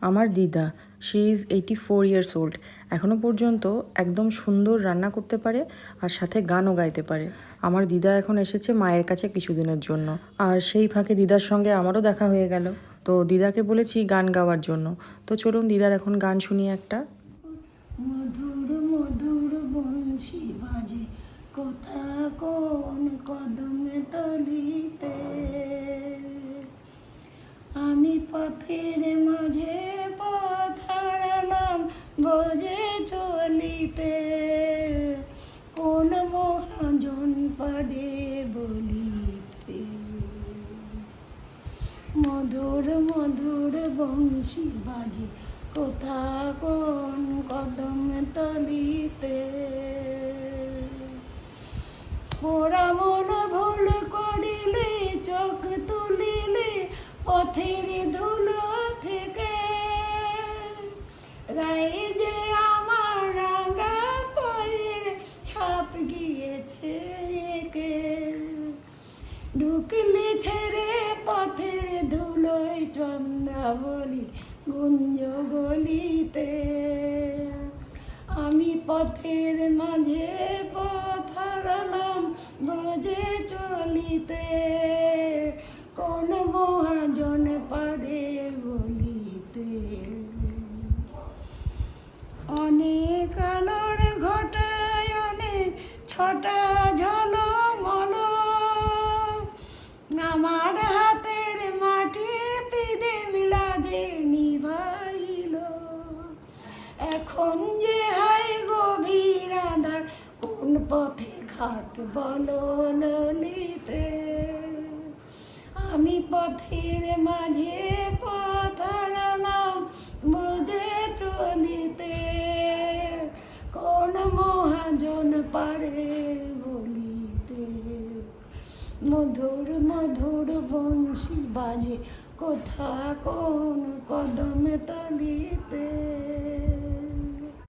আমার দিদা she is eighty four years old এখনও পর্যন্ত একদম সুন্দর রান্না করতে পারে আর সাথে গানও গাইতে পারে। আমার দিদা এখন এসেছে মায়ের কাছে কিছুদিনের জন্য। আর সেই ফাঁকে দিদার সঙ্গে আমারও দেখা হয়ে গেল। তো দিদাকে বলেছি গান গাওয়ার জন্য। তো চলুন দিদার এখন গান শুনি একটা। মধুর মধুর বংশী বাজে কোথা কোন কদমে তলিতে? আমি পথের ব্রজে চলিতে কোন মহাজন পারে বলিতে। মধুর মধুর বংশী বাজে কোথা কোন কদম তলিতে? একে ঢুকলে ছেড়ে পথের ধুলোয় চন্দ্রাবলী গুঞ্জ গলিতে আমি পথের মাঝে পথ হারালাম ব্রজে চলিতে। ছটা ঝলমল আমার হাতের মাটির পিদে মিলা যে নিভাইল। এখন যে হয় গভীর আধার, কোন পথে ঘাট বলো আমি পথের মাঝে পথ হারালাম পারে বলিতে। মধুর মধুর বংশী বাজে কোথা কোন কদমে তলিতে।